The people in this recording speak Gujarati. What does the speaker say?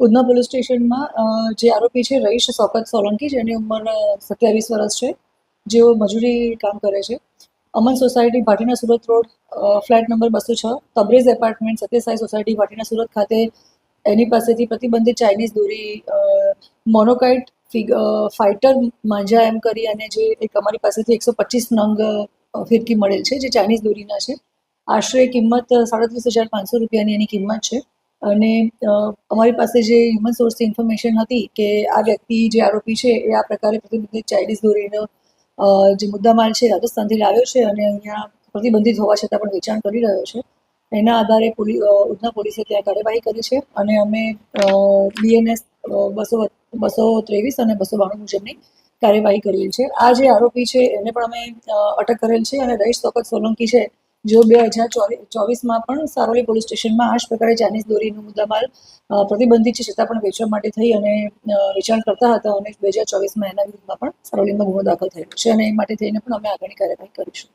ઉધના પોલીસ સ્ટેશનમાં જે આરોપી છે રહીશ શોકત સોલંકી, જેની ઉંમર સત્યાવીસ વર્ષ છે, જેઓ મજૂરી કામ કરે છે. Aman society, Bhatena Surat road flat number બસો છ, તબરેઝ એપાર્ટમેન્ટ, સત્યસાઈ સોસાયટી, ભાટીના સુરત ખાતે એની પાસેથી પ્રતિબંધિત ચાઇનીઝ દોરી મોનોકાઇટ ફાઇટર માંજા એમ કરી અને જે એક અમારી પાસેથી એકસો પચીસ નંગ ફિરકી મળેલ છે, જે ચાઇનીઝ દોરીના છે. આશરે કિંમત સાડત્રીસ હજાર પાંચસો રૂપિયાની એની કિંમત છે. અને અમારી પાસે જે હ્યુમન સોર્સથી ઇન્ફોર્મેશન હતી કે આ વ્યક્તિ જે આરોપી છે એ આ પ્રકારે પ્રતિબંધિત ચાઇનીઝ દોરીનો જે મુદ્દામાલ છે રાજસ્થાનથી લાવ્યો છે અને અહીંયા પ્રતિબંધિત હોવા છતાં પણ વેચાણ કરી રહ્યો છે. એના આધારે પોલી ઉધના પોલીસે ત્યાં કાર્યવાહી કરી છે અને અમે બીએનએસ બસો બસો ત્રેવીસ અને બસો બાણું મુજબની કાર્યવાહી કરેલ છે આ જે આરોપી છે એને પણ અમે અટક કરેલ છે અને રહીશ સોકત સોલંકી છે જેઓ બે હજાર ચોવીસમાં પણ સારોલી પોલીસ સ્ટેશનમાં આ જ પ્રકારે ચાઇનીઝ દોરીનો મુદ્દામાલ પ્રતિબંધિત છે, છતાં પણ વેચવા માટે થઈ અને વેચાણ કરતા હતા અને બે હજાર ચોવીસમાં એના વિરુદ્ધમાં પણ સારોલીમાં ગુનો દાખલ થયેલો છે અને એ માટે થઈને પણ અમે આગળની કાર્યવાહી કરીશું.